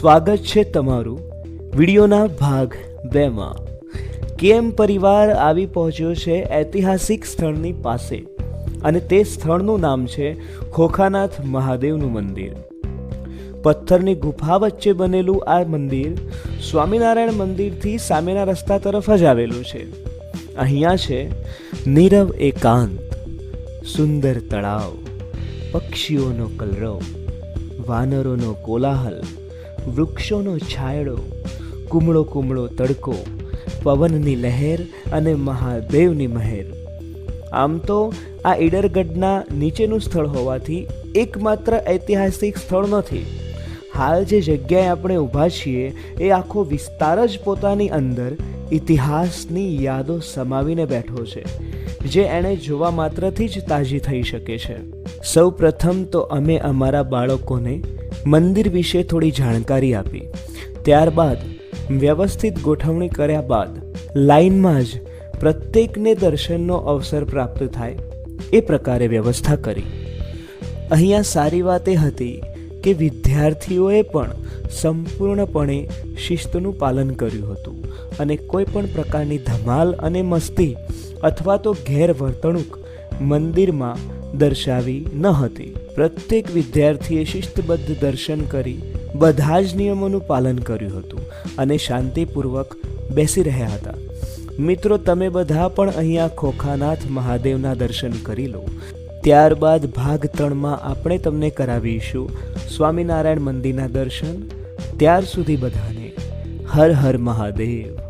સ્વાગત છે તમારું વિડીયોના ભાગ બેમાં. કેમ પરિવાર આવી પહોંચ્યો છે ઐતિહાસિક સ્થળની પાસે અને તે સ્થળનું નામ છે ખોખાનાથ મહાદેવનું મંદિર. પથ્થરની ગુફા વચ્ચે બનેલું આ મંદિર સ્વામિનારાયણ મંદિરથી સામેના રસ્તા તરફ જ આવેલું છે. અહીંયા છે નીરવ એકાંત, સુંદર તળાવ, પક્ષીઓનો કલરવ, વાનરોનો કોલાહલ વૃક્ષોનો છાયડો, કુમળો કુમળો તડકો, પવનની લહેર અને મહાદેવની મહેર. આમ તો આ ઈડરગઢના નીચેનું સ્થળ હોવાથી એકમાત્ર ઐતિહાસિક સ્થળ નથી. હાલ જે જગ્યાએ આપણે ઊભા છીએ, એ આખો વિસ્તાર જ પોતાની અંદર ઇતિહાસની યાદો સમાવીને બેઠો છે, જે એણે જોવા માત્રથી જ તાજી થઈ શકે છે. સૌ પ્રથમ તો અમે અમારા બાળકોને મંદિર વિશે થોડી જાણકારી આપી. ત્યારબાદ વ્યવસ્થિત ગોઠવણી કર્યા બાદ લાઇનમાં જ પ્રત્યેકને દર્શનનો અવસર પ્રાપ્ત થાય એ પ્રકારે વ્યવસ્થા કરી. અહીંયા સારી વાત એ હતી કે વિદ્યાર્થીઓએ પણ સંપૂર્ણપણે શિસ્તનું પાલન કર્યું હતું અને કોઈ પણ પ્રકારની ધમાલ અને મસ્તી અથવા તો ગેરવર્તણૂક મંદિરમાં દર્શાવી ન હતી. પ્રત્યેક વિદ્યાર્થીએ શિસ્તબદ્ધ દર્શન કરી બધા જ નિયમોનું પાલન કર્યું હતું અને શાંતિપૂર્વક બેસી રહ્યા હતા. મિત્રો, તમે બધા પણ અહીંયા ખોખાનાથ મહાદેવના દર્શન કરી લો. ત્યારબાદ ભાગ ત્રણમાં આપણે તમને કરાવીશું સ્વામિનારાયણ મંદિરના દર્શન. ત્યાર સુધી બધાને હર હર મહાદેવ.